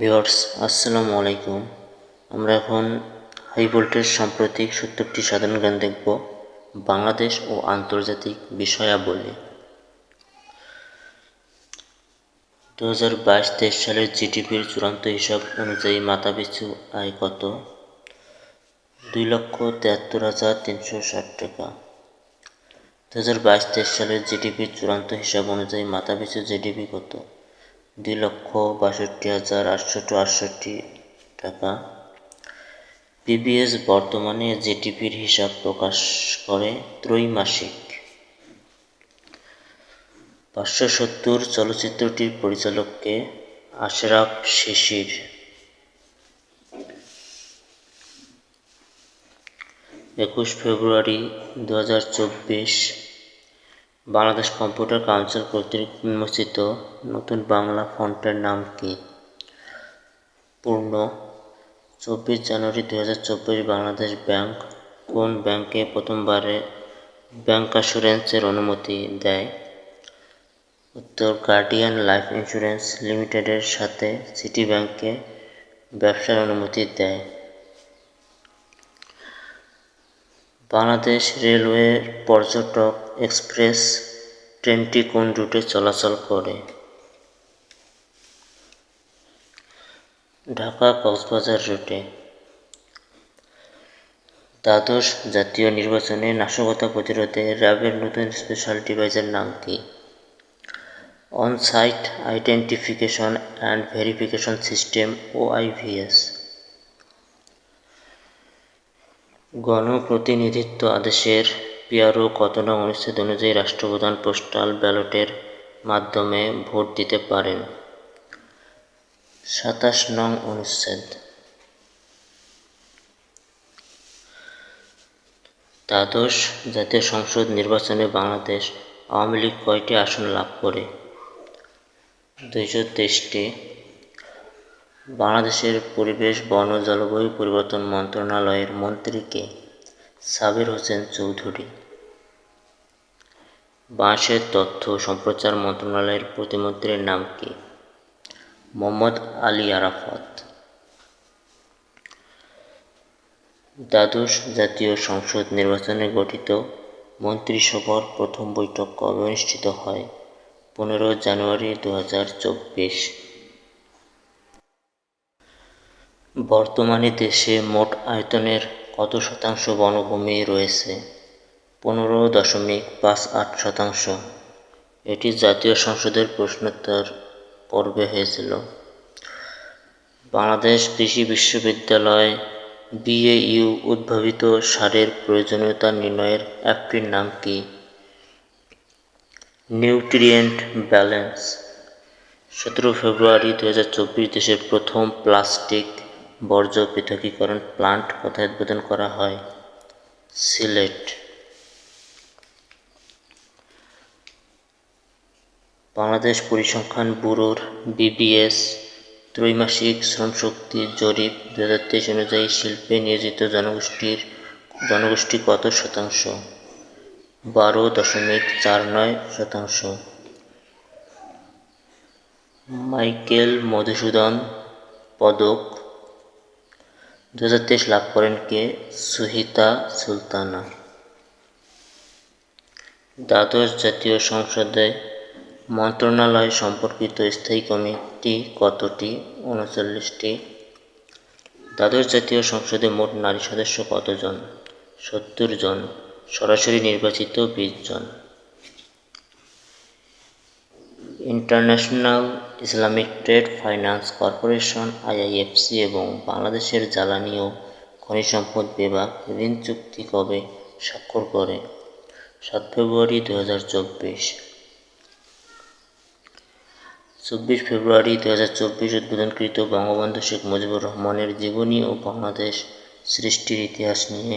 Viewers, আসসালামু আলাইকুম। আমরা এখন হাই ভোল্টেজ সাম্প্রতিক সত্তরটি সাধারণ জ্ঞান দেখব, বাংলাদেশ ও আন্তর্জাতিক বিষয়াবলী। দু হাজার বাইশ তেইশ সালের জিডিপির চূড়ান্ত হিসাব অনুযায়ী মাথাপিছু আয় কত? দুই লক্ষ তেহাত্তর হাজার তিনশো ষাট টাকা। দু হাজার বাইশ তেইশ সালের জিডিপির চূড়ান্ত হিসাব অনুযায়ী মাথাপিছু জিডিপি কত? দুই লক্ষ বাষট্টি হাজার আটশো আটষট্টি টাকা। পিবিএস বর্তমানে জিডিপির হিসাব প্রকাশ করে ত্রৈমাসিক। পাঁচশো সত্তর চলচ্চিত্রটির পরিচালককে আশরাফ শিশির। একুশ ফেব্রুয়ারি দু হাজার চব্বিশ বাংলাদেশ কম্পিউটার কাউন্সিল কর্তৃক উন্মোচিত নতুন বাংলা ফন্টের নাম কি? পূর্ণ। চব্বিশ জানুয়ারি দু হাজার চব্বিশ বাংলাদেশ ব্যাংক কোন ব্যাংকে প্রথমবারে ব্যাংক অ্যাসুরেন্সের অনুমতি দেয়? উত্তর গার্ডিয়ান লাইফ ইন্স্যুরেন্স লিমিটেডের সাথে সিটি ব্যাংকে ব্যবসার অনুমতি দেয়। বাংলাদেশ রেলওয়ের পর্যটক এক্সপ্রেস ট্রেনটি কোন রুটে চলাচল করে? ঢাকা কক্সবাজার রুটে। দ্বাদশ জাতীয় নির্বাচনে নাশকতা প্রতিরোধে র্যাবের নতুন স্পেশাল ডিভাইসের নাম কি? On site identification and verification system OIVS গণপ্রতিনিধিত্ব আদেশের পিআরও কত নং অনুচ্ছেদ অনুযায়ী রাষ্ট্রপ্রধান পোস্টাল ব্যালটের মাধ্যমে ভোট দিতে পারেন। সাতাশ নং অনুচ্ছেদ। দ্বাদশ জাতীয় সংসদ নির্বাচনে বাংলাদেশ আওয়ামী লীগ কয়টি আসন লাভ করে? দুইশো তেইশটি। বাংলাদেশের পরিবেশ, বন জলবায়ু পরিবর্তন মন্ত্রণালয়ের মন্ত্রীকে সাবির হোসেন চৌধুরী। বাঁশের তথ্য সম্প্রচার মন্ত্রণালয়ের প্রতিমন্ত্রীর নাম কি? মোহাম্মদ আলী আরাফাত। দ্বাদশ জাতীয় সংসদ নির্বাচনে গঠিত মন্ত্রিসভার প্রথম বৈঠক কবে অনুষ্ঠিত হয়? পনেরো জানুয়ারি দু হাজার চব্বিশ। বর্তমানে দেশে মোট আয়তনের কত শতাংশ বনভূমি রয়েছে? পনেরো দশমিক পাঁচ আট শতাংশ। এটি জাতীয় সংসদের প্রশ্নোত্তর পর্বে হয়েছিল। বাংলাদেশ কৃষি বিশ্ববিদ্যালয় বিএইউ উদ্ভাবিত সারের প্রয়োজনীয়তা নির্ণয়ের অ্যাপটির নাম কি? Nutrient balance. সতেরো ফেব্রুয়ারি দু হাজার চব্বিশ দেশের প্রথম প্লাস্টিক বর্জ্য পৃথকীকরণ প্লান্ট কোথায় উদ্বোধন করা হয়? সিলেট। বাংলাদেশ পরিসংখ্যান ব্যুরোর বিবিএস ত্রৈমাসিক শ্রমশক্তি জরিপ দু হাজার তেইশ অনুযায়ী শিল্পে নিয়োজিত জনগোষ্ঠীর জনগোষ্ঠী কত শতাংশ? বারো দশমিক চার নয় শতাংশ। মাইকেল মধুসূদন পদক দু হাজার তেইশ লাভ করেন কে? সুহিতা সুলতানা। দ্বাদশ জাতীয় সংসদে মন্ত্রণালয় সম্পর্কিত স্থায়ী কমিটি কতটি? উনচল্লিশটি। দ্বাদশ জাতীয় সংসদে মোট নারী সদস্য কতজন? সত্তর জন। সরাসরি নির্বাচিত বিশ জন। International Islamic trade finance corporation, IIFC এবং বাংলাদেশের জ্বালানি ও খনিজ সম্পদ বিভাগ ঋণ চুক্তি কবে স্বাক্ষর করে? সাত ফেব্রুয়ারি দু হাজার চব্বিশ। চব্বিশ ফেব্রুয়ারি দু হাজার চব্বিশ উদ্বোধনকৃত বঙ্গবন্ধু শেখ মুজিবুর রহমানের জীবনী ও বাংলাদেশ সৃষ্টির ইতিহাস নিয়ে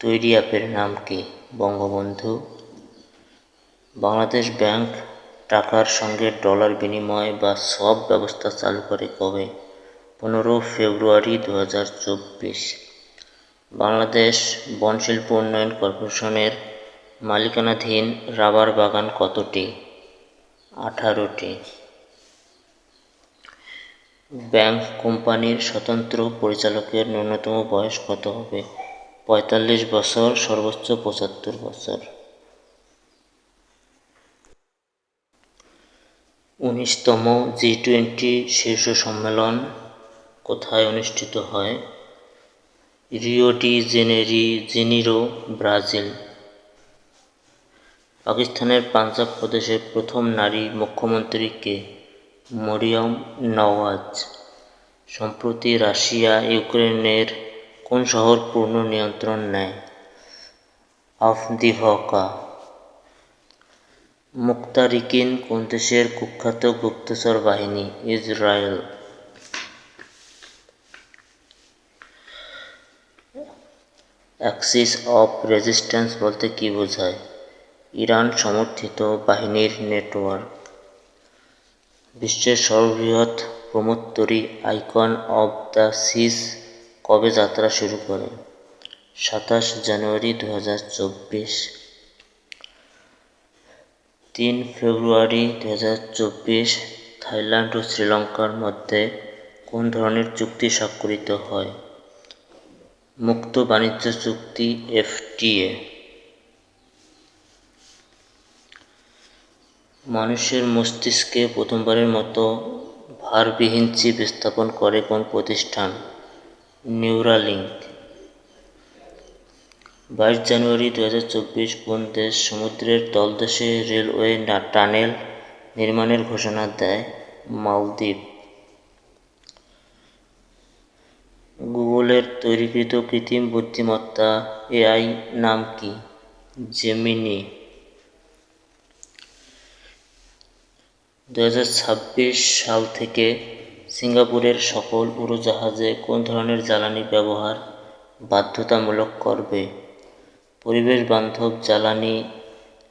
তৈরি অ্যাপের নাম কি? বঙ্গবন্ধু? বাংলাদেশ ব্যাংক টাকার সঙ্গে ডলার বিনিময় বা সব ব্যবস্থা চালু করে কবে? পনেরো ফেব্রুয়ারি দু হাজার চব্বিশ। বাংলাদেশ বনশিল্প উন্নয়ন কর্পোরেশনের মালিকানাধীন রাবার বাগান কতটি? আঠারোটি। ব্যাংক কোম্পানির স্বতন্ত্র পরিচালকের ন্যূনতম বয়স কত হবে? পঁয়তাল্লিশ বছর, সর্বোচ্চ পঁচাত্তর বছর। উনিশতম জি টোয়েন্টি শীর্ষ সম্মেলন কোথায় অনুষ্ঠিত হয়? Rio de Janeiro, Janeiro, Brazil. পাকিস্তানের পাঞ্জাব প্রদেশের প্রথম নারী মুখ্যমন্ত্রী কে? মরিয়ম নওয়াজ। সম্প্রতি রাশিয়া ইউক্রেনের কোন শহর পূর্ণ নিয়ন্ত্রণ নেয়? আফদিভকা মুক্তারিকিন কোন দেশের কুখ্যাত গুপ্তচর বাহিনী ইসরায়েল অ্যাক্সিস অফ রেজিস্ট্যান্স বলতে কী বোঝায়? ইরান সমর্থিত বাহিনীর নেটওয়ার্ক। বিশ্বের সর্ববৃহৎ প্রমোত্তরী আইকন অব দ্য সিস কবে যাত্রা শুরু করে? সাতাশ জানুয়ারি দু হাজার চব্বিশ। তিন ফেব্রুয়ারি দু হাজার চব্বিশ থাইল্যান্ড ও শ্রীলঙ্কার মধ্যে কোন ধরনের চুক্তি স্বাক্ষরিত হয়? মুক্ত বাণিজ্য চুক্তি, এফটিএ। মানুষের মস্তিষ্কে প্রথমবারের মতো ভারবিহীন চিপ স্থাপন করে কোন প্রতিষ্ঠান? নিউরালিঙ্ক বাইশ জানুয়ারি দু হাজার চব্বিশ কোন দেশ সমুদ্রের তলদেশে রেলওয়ে টানেল নির্মাণের ঘোষণা দেয় মালদ্বীপ। গুগলের তৈরিকৃত কৃত্রিম বুদ্ধিমত্তা এআই নাম কি? জেমিনি। দু হাজার ছাব্বিশ সাল থেকে সিঙ্গাপুরের সকল উড়োজাহাজে কোন ধরনের জ্বালানি ব্যবহার বাধ্যতামূলক করবে? পরিবেশ বান্ধব জ্বালানি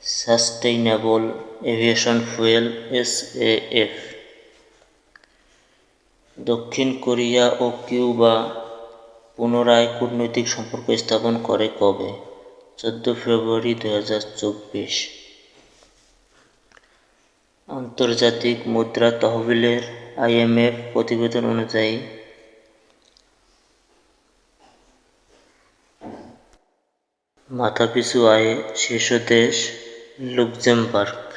sustainable aviation fuel S F দক্ষিণ কোরিয়া ও কিউবা পুনরায় কূটনৈতিক সম্পর্ক স্থাপন করে কবে? চোদ্দ ফেব্রুয়ারি দু হাজার চব্বিশ। আন্তর্জাতিক মুদ্রা তহবিলের আইএমএফ প্রতিবেদন অনুযায়ী মাথাপিছু আয়ে শীর্ষ দেশ লুক্সেমবার্গ